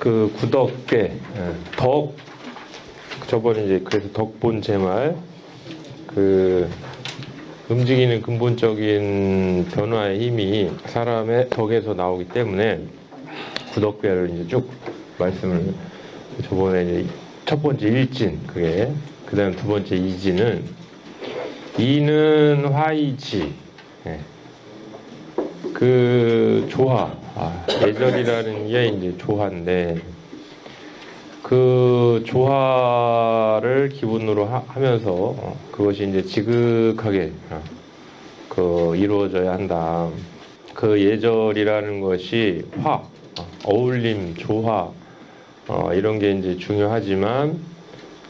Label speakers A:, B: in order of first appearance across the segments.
A: 그 구덕배 예, 덕 저번에 이제 그래서 덕본 제말 그 움직이는 근본적인 변화의 힘이 사람의 덕에서 나오기 때문에 구덕배를 이제 쭉 말씀을 저번에 이제 첫 번째 일진 그게 그다음 두 번째 이진은 이는 화이지 예. 그 조화 아, 예절이라는 게 이제 조화인데 그 조화를 기본으로 하, 면서 그것이 이제 지극하게 어, 그 이루어져야 한다. 그 예절이라는 것이 화, 어, 어울림, 조화 어, 이런 게 이제 중요하지만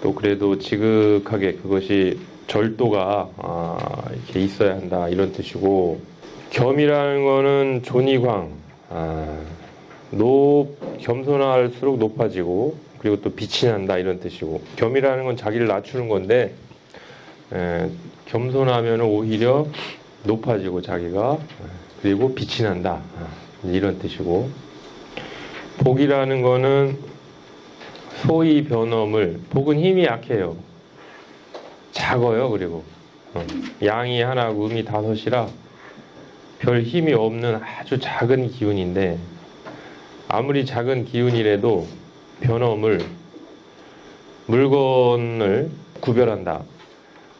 A: 또 그래도 지극하게 그것이 절도가 아, 이렇게 있어야 한다 이런 뜻이고 겸이라는 거는 존이광 아, 높 겸손할수록 높아지고 그리고 또 빛이 난다 이런 뜻이고. 겸이라는 건 자기를 낮추는 건데 에, 겸손하면 오히려 높아지고 자기가 그리고 빛이 난다. 아, 이런 뜻이고. 복이라는 거는 소위 변엄을 복은 힘이 약해요. 작아요 그리고. 어, 양이 하나고 음이 다섯이라 별 힘이 없는 아주 작은 기운인데 아무리 작은 기운이라도 변엄을 물건을 구별한다.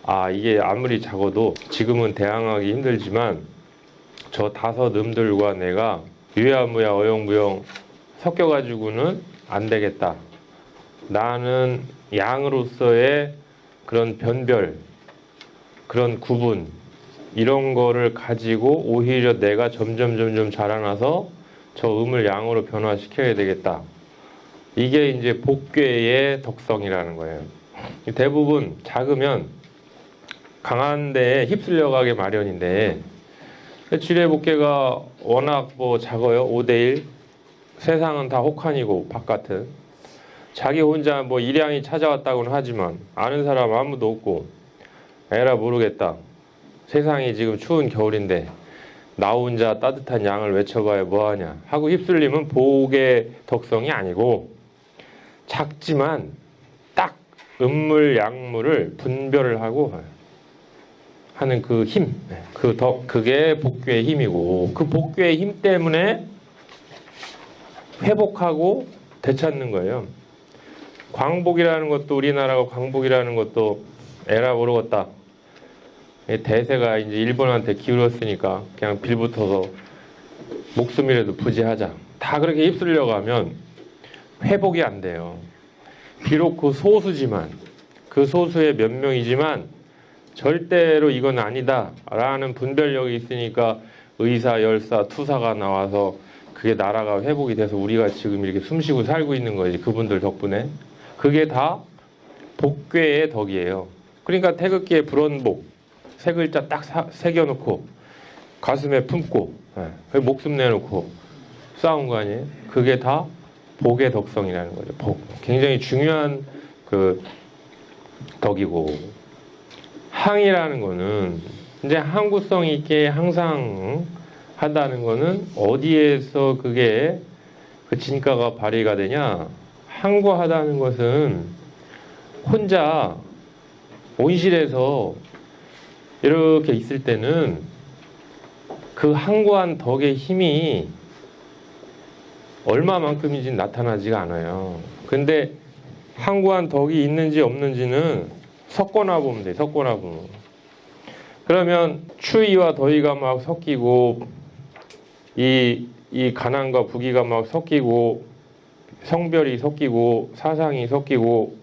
A: 아 이게 아무리 작아도 지금은 대항하기 힘들지만 저 다섯 음들과 내가 유야무야 어영부영 섞여가지고는 안 되겠다. 나는 양으로서의 그런 변별, 그런 구분 이런 거를 가지고 오히려 내가 점점 점점 자라나서 저 음을 양으로 변화시켜야 되겠다. 이게 이제 복괴의 덕성이라는 거예요. 대부분 작으면 강한 데에 휩쓸려 가게 마련인데 지뢰 복괴가 워낙 뭐 작아요. 5대1 세상은 다 혹한이고 바깥은 자기 혼자 뭐 일양이 찾아왔다고는 하지만 아는 사람 아무도 없고 에라 모르겠다. 세상이 지금 추운 겨울인데 나 혼자 따뜻한 양을 외쳐봐야 뭐하냐 하고 휩쓸림은 복의 덕성이 아니고 작지만 딱 음물 양물을 분별을 하고 하는 그 힘, 그 덕, 그게 복귀의 힘이고 그 복귀의 힘 때문에 회복하고 되찾는 거예요. 광복이라는 것도 우리나라가 광복이라는 것도 에라 모르겠다. 대세가 이제 일본한테 기울었으니까 그냥 빌붙어서 목숨이라도 부지하자. 다 그렇게 휩쓸려 가면 회복이 안 돼요. 비록 그 소수지만 그 소수의 몇 명이지만 절대로 이건 아니다라는 분별력이 있으니까 의사, 열사, 투사가 나와서 그게 나라가 회복이 돼서 우리가 지금 이렇게 숨쉬고 살고 있는 거지 그분들 덕분에 그게 다 복괴의 덕이에요. 그러니까 태극기에 불원복 세 글자 딱 사- 새겨놓고 가슴에 품고 예, 목숨 내놓고 싸운 거 아니에요? 그게 다 복의 덕성이라는 거죠. 복. 굉장히 중요한 그 덕이고 항이라는 거는 이제 항구성 있게 항상 한다는 거는 어디에서 그게 그 진가가 발휘가 되냐? 항구하다는 것은 혼자 온실에서 이렇게 있을 때는 그 항구한 덕의 힘이 얼마만큼인지 나타나지가 않아요. 근데 항구한 덕이 있는지 없는지는 섞어나 보면 돼. 섞어나 보면. 그러면 추위와 더위가 막 섞이고 이, 이 가난과 부귀가 막 섞이고 성별이 섞이고 사상이 섞이고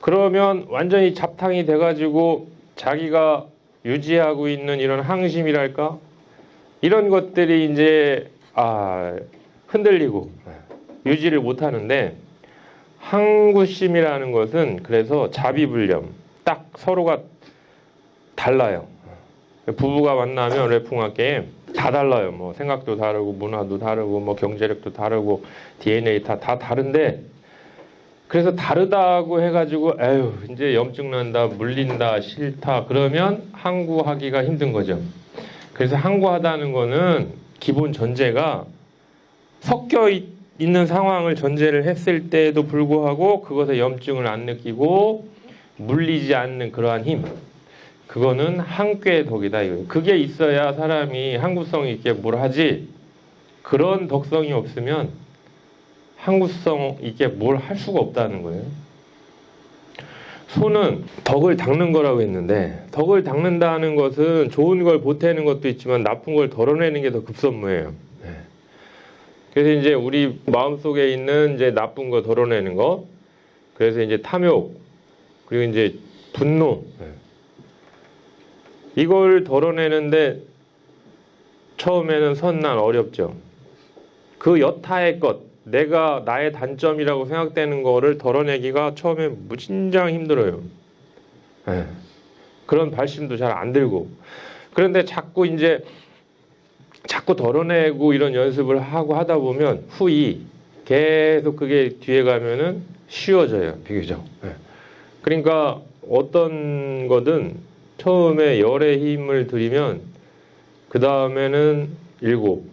A: 그러면 완전히 잡탕이 돼가지고 자기가 유지하고 있는 이런 항심이랄까 이런 것들이 이제 아 흔들리고 유지를 못하는데 항구심이라는 것은 그래서 자비불념 딱 서로가 달라요. 부부가 만나면 레풍하게 다 달라요. 뭐 생각도 다르고 문화도 다르고 뭐 경제력도 다르고 DNA 다 다 다른데 그래서 다르다고 해가지고 에휴 이제 염증 난다 물린다 싫다 그러면 항구하기가 힘든 거죠. 그래서 항구하다는 거는 기본 전제가 섞여 있 있는 상황을 전제를 했을 때에도 불구하고 그것에 염증을 안 느끼고 물리지 않는 그러한 힘. 그거는 한꾀의 덕이다 이거예요. 그게 있어야 사람이 항구성 있게 뭘 하지. 그런 덕성이 없으면 항구성 있게 뭘 할 수가 없다는 거예요. 소는 덕을 닦는 거라고 했는데 덕을 닦는다는 것은 좋은 걸 보태는 것도 있지만 나쁜 걸 덜어내는 게 더 급선무예요. 네. 그래서 이제 우리 마음속에 있는 이제 나쁜 거 덜어내는 거 그래서 이제 탐욕 그리고 이제 분노 네. 이걸 덜어내는데 처음에는 선난 어렵죠. 그 여타의 것 내가 나의 단점이라고 생각되는 거를 덜어내기가 처음에 무진장 힘들어요. 예. 그런 발심도 잘 안 들고. 그런데 자꾸 이제 자꾸 덜어내고 이런 연습을 하고 하다 보면 후이 계속 그게 뒤에 가면은 쉬워져요. 비교적. 예. 그러니까 어떤 거든 처음에 열의 힘을 들이면 그 다음에는 일곱,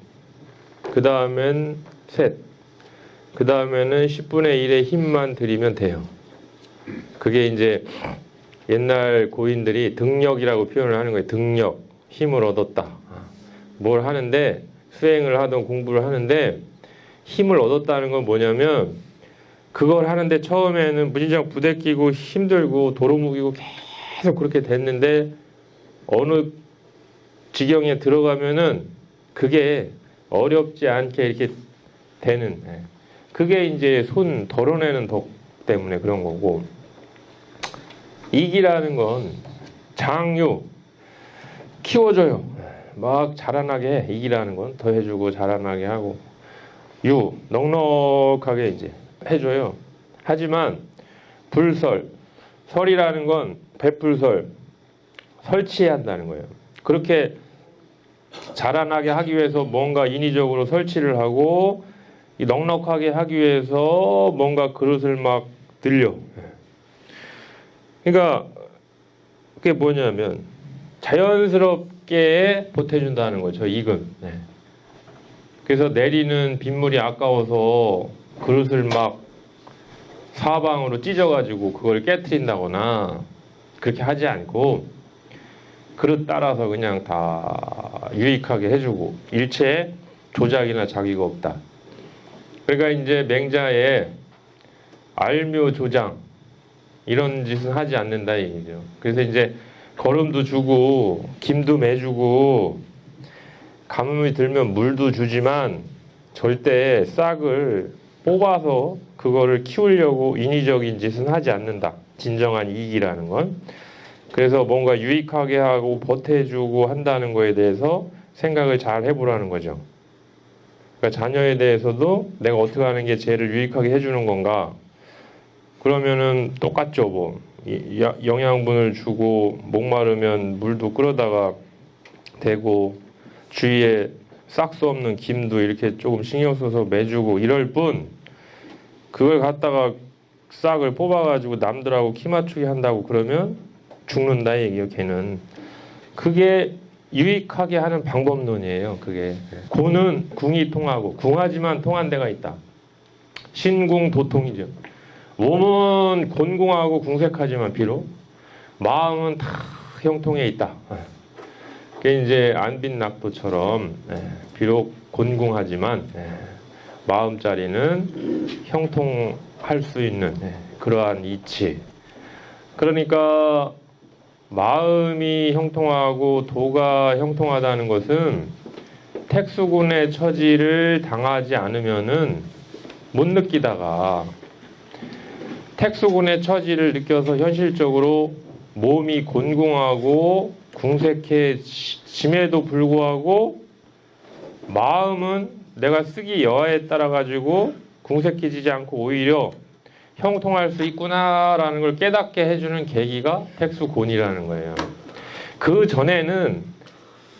A: 그 다음엔 셋, 그 다음에는 10분의 1의 힘만 들이면 돼요. 그게 이제 옛날 고인들이 등력이라고 표현을 하는 거예요. 등력, 힘을 얻었다. 뭘 하는데 수행을 하던 공부를 하는데 힘을 얻었다는 건 뭐냐면 그걸 하는데 처음에는 무진장 부대끼고 힘들고 도로묵이고 계속 그렇게 됐는데 어느 지경에 들어가면은 그게 어렵지 않게 이렇게 되는 예. 그게 이제 손 덜어내는 덕 때문에 그런 거고 이기라는 건 장유 키워줘요. 막 자라나게 해. 이기라는 건 더 해주고 자라나게 하고 유 넉넉하게 이제 해줘요. 하지만 불설 설이라는 건 배불설 설치해야 한다는 거예요. 그렇게 자라나게 하기 위해서 뭔가 인위적으로 설치를 하고 이 넉넉하게 하기 위해서 뭔가 그릇을 막 들려. 그러니까 그게 뭐냐면 자연스럽게 보태준다는 거죠. 이금. 네. 그래서 내리는 빗물이 아까워서 그릇을 막 사방으로 찢어가지고 그걸 깨트린다거나 그렇게 하지 않고 그릇 따라서 그냥 다 유익하게 해주고 일체 조작이나 자기가 없다. 그러니까 이제 맹자에 알묘 조장 이런 짓은 하지 않는다 이 얘기죠. 그래서 이제 거름도 주고 김도 매주고 가뭄이 들면 물도 주지만 절대 싹을 뽑아서 그거를 키우려고 인위적인 짓은 하지 않는다. 진정한 이익이라는 건. 그래서 뭔가 유익하게 하고 보태주고 한다는 거에 대해서 생각을 잘 해보라는 거죠. 그러니까 자녀에 대해서도 내가 어떻게 하는 게 쟤를 유익하게 해주는 건가. 그러면은 똑같죠, 뭐. 영양분을 주고 목마르면 물도 끌어다가 대고 주위에 싹수 없는 김도 이렇게 조금 신경 써서 매주고 이럴 뿐 그걸 갖다가 싹을 뽑아가지고 남들하고 키 맞추기 한다고 그러면 죽는다 이 얘기예요 걔는 그게 유익하게 하는 방법론이에요 그게. 고는 궁이 통하고 궁하지만 통한 데가 있다. 신궁 도통이죠. 몸은 곤궁하고 궁색하지만 비록 마음은 다 형통해 있다. 그게 이제 안빈낙도처럼 예, 비록 곤궁하지만 예, 마음자리는 형통할 수 있는 예, 그러한 이치. 그러니까 마음이 형통하고 도가 형통하다는 것은 택수군의 처지를 당하지 않으면은 못 느끼다가 택수군의 처지를 느껴서 현실적으로 몸이 곤궁하고 궁색해짐에도 불구하고 마음은 내가 쓰기 여하에 따라 가지고 궁색해지지 않고 오히려 형통할 수 있구나라는 걸 깨닫게 해주는 계기가 택수곤이라는 거예요. 그 전에는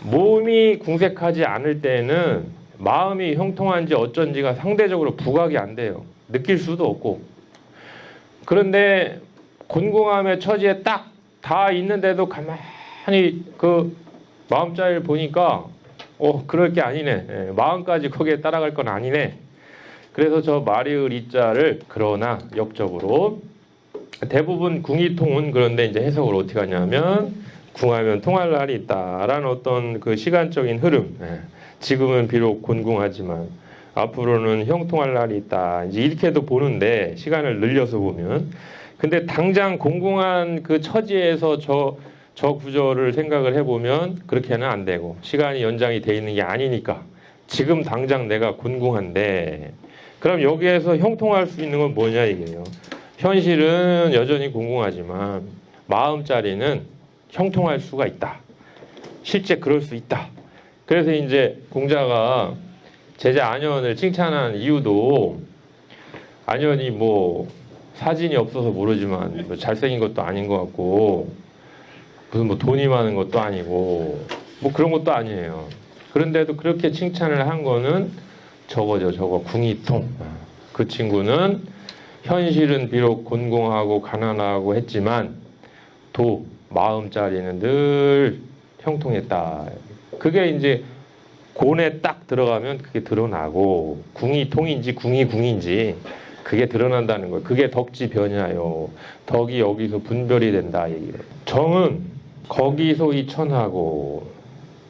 A: 몸이 궁색하지 않을 때는 마음이 형통한지 어쩐지가 상대적으로 부각이 안 돼요. 느낄 수도 없고. 그런데 곤궁함의 처지에 딱 다 있는데도 가만히 그 마음자리를 보니까 어 그럴 게 아니네 예, 마음까지 거기에 따라갈 건 아니네 그래서 저 마리을 이자를 그러나 역적으로 대부분 궁이통은 그런데 이제 해석을 어떻게 하냐면 궁하면 통할 날이 있다라는 어떤 그 시간적인 흐름. 예. 지금은 비록 곤궁하지만 앞으로는 형통할 날이 있다. 이제 이렇게도 보는데 시간을 늘려서 보면 근데 당장 공공한 그 처지에서 저저 구조를 생각을 해보면 그렇게는 안 되고 시간이 연장이 돼 있는 게 아니니까 지금 당장 내가 곤궁한데 그럼 여기에서 형통할 수 있는 건 뭐냐 이게요. 현실은 여전히 공공하지만 마음자리는 형통할 수가 있다. 실제 그럴 수 있다. 그래서 이제 공자가 제자 안현을 칭찬한 이유도 안현이 뭐 사진이 없어서 모르지만 뭐 잘생긴 것도 아닌 것 같고 무슨 뭐 돈이 많은 것도 아니고 뭐 그런 것도 아니에요. 그런데도 그렇게 칭찬을 한 거는 저거죠, 저거 궁이통. 그 친구는 현실은 비록 곤공하고 가난하고 했지만 도 마음자리는 늘 형통했다. 그게 이제 곤에 딱 들어가면 그게 드러나고 궁이 통인지 궁이 궁인지 그게 드러난다는 거예요. 그게 덕지 변야요. 덕이 여기서 분별이 된다 얘기를. 정은 거기서 이 천하고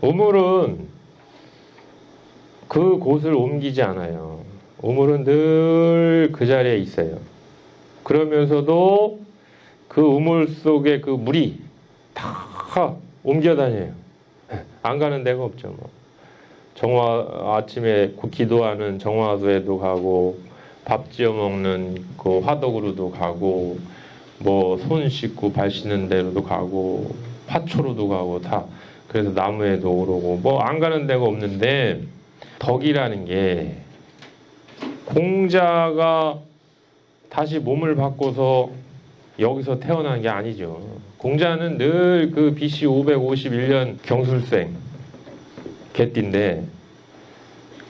A: 우물은 그 곳을 옮기지 않아요. 우물은 늘 그 자리에 있어요. 그러면서도 그 우물 속에 그 물이 다 옮겨 다녀요. 안 가는 데가 없죠. 뭐. 정화 아침에 그 기도하는 정화소에도 가고 밥 지어 먹는 그 화덕으로도 가고 뭐 손 씻고 발 씻는 데로도 가고 파초로도 가고 다 그래서 나무에도 오르고 뭐 안 가는 데가 없는데 덕이라는 게 공자가 다시 몸을 바꿔서 여기서 태어난 게 아니죠. 공자는 늘 그 BC 551년 경술생 개띠인데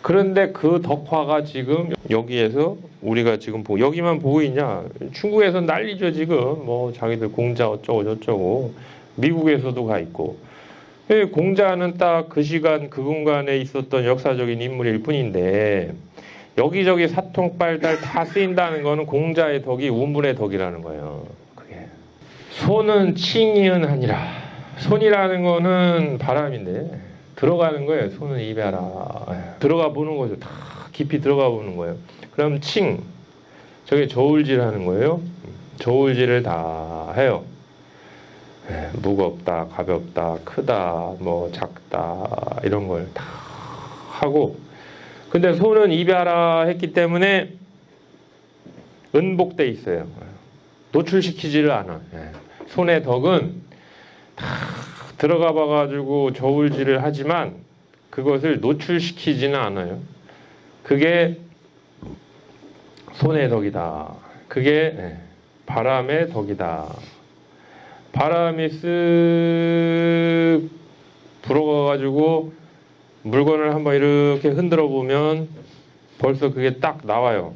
A: 그런데 그 덕화가 지금 여기에서 우리가 지금 보고 여기만 보고 있냐? 중국에서 난리죠 지금. 뭐 자기들 공자 어쩌고 저쩌고. 미국에서도 가 있고. 예, 공자는 딱 그 시간 그 공간에 있었던 역사적인 인물일 뿐인데 여기저기 사통 빨달 다 쓰인다는 거는 공자의 덕이 우물의 덕이라는 거예요. 그게 손은 칭이은 하니라. 손이라는 거는 바람인데 들어가는 거예요. 손은 입에라. 들어가 보는 거죠. 다 깊이 들어가 보는 거예요. 그럼 칭 저게 저울질 하는 거예요. 저울질을 다 해요. 예, 무겁다, 가볍다, 크다, 뭐 작다 이런 걸 다 하고 근데 손은 입야라 했기 때문에 은복돼 있어요. 노출시키지를 않아. 예. 손의 덕은 다 들어가 봐가지고 저울질을 하지만 그것을 노출시키지는 않아요. 그게 손의 덕이다. 그게 예, 바람의 덕이다. 바람이 쓱 불어가가지고 물건을 한번 이렇게 흔들어 보면 벌써 그게 딱 나와요.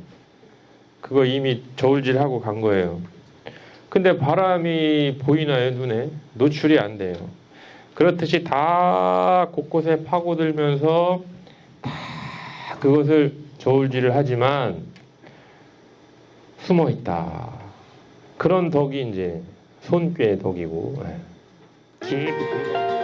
A: 그거 이미 저울질하고 간 거예요. 근데 바람이 보이나요, 눈에? 노출이 안 돼요. 그렇듯이 다 곳곳에 파고들면서 다 그것을 저울질을 하지만 숨어 있다. 그런 덕이 이제 손꾀의 덕이고. 예. 깊이